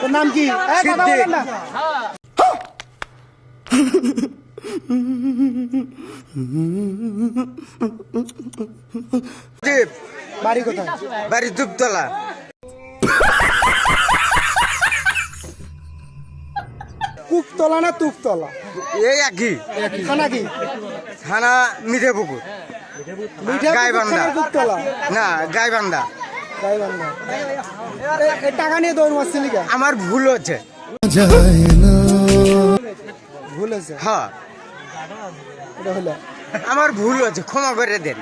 তোর নাম কি। টিপ, বাড়ি কোথায়? বাড়ি দুপতলা। কুকতলা না তুকতলা এই একই। খানা কি? থানা মিঠে পুকুর গাইবান্ধা। না গাইবান্ধা। টাকা নিয়ে দৌড় মারছিলি আমার ভুল হচ্ছে। ভুল হয়েছে? হ্যাঁ। আমার ভুল হচ্ছে ক্ষমা করে দেন।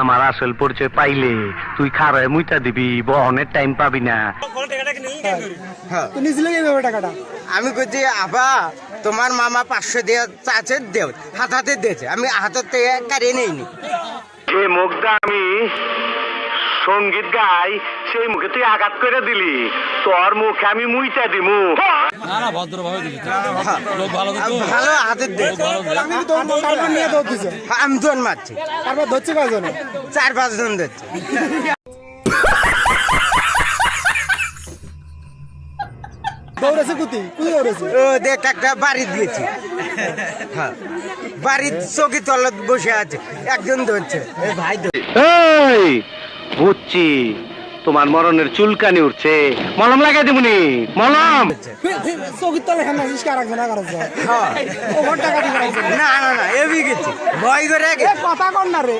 আমার আসল পরিচয় পাইলে তুই খারায় মুইতা দিবি বহনের টাইম পাবি না। হ্যাঁ। আমি কইছি আবা তোমার মামা পাঁচশো দিয়ে চাচ্ছে দেও হাত হাতে দিয়েছে। আমি হাতের থেকে কারিয়ে নেইনি। যে মুখটা আমি সংগীত গাই সেই মুখে তুই আঘাত করে দিলি। তোর মুখে আমি মুইটা দিমু। না না ভদ্রভাবে দিচ্ছি লোক ভালো তো আমি কি তারপর নিয়ে দৌড় আমি দোন মারছি। তারপর ধরছে কয়জনে? চার পাঁচ জন দিচ্ছে দৌড়েছে কুতি? কুতি দৌড়েছে? ও দেখ একটা বাড়ি দিয়েছি। হ্যাঁ। বাড়ির চৌকি তলত বসে আছে। একজন ধরছে। ভাই। এই বুঝছি তোমার মরণের চুলকানি উঠছে মলম লাগাই দিবনি মলম চৌকির তলে খান আসিস কার একজন আর একজন হ্যাঁ ওভার টাকা দিয়ে রাখছে না না না এবি গেছি ভয় করে এ গেছি কথা কর না রে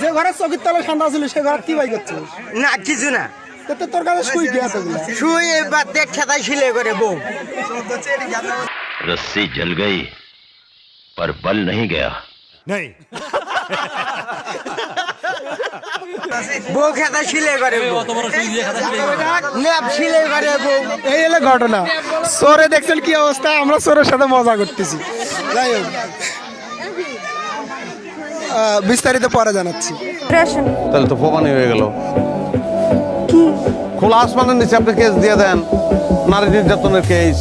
যে ঘরে চৌকির তলে ঠান্ডা ছিল সে ঘরে কি বাই করছিস না কিছু না তো তো তোর কাছে শুই গিয়া তো গুলা শুয়ে এবার দেখ খেতায় শিলে করে বউ रस्सी जल गई पर बल नहीं गया বউ খেতা করে ন্যাপ করে বউ। এই হলো ঘটনা। সোরে দেখছেন কি অবস্থা? আমরা সোরের সাথে মজা করতেছি। যাই হোক। আহ, বিস্তারিত পরে জানাচ্ছি। তাহলে তো প্রমাণই হয়ে গেল। খোলা আসমানের নিচে আপনি কেস দিয়ে দেন। নারী নির্যাতনের কেস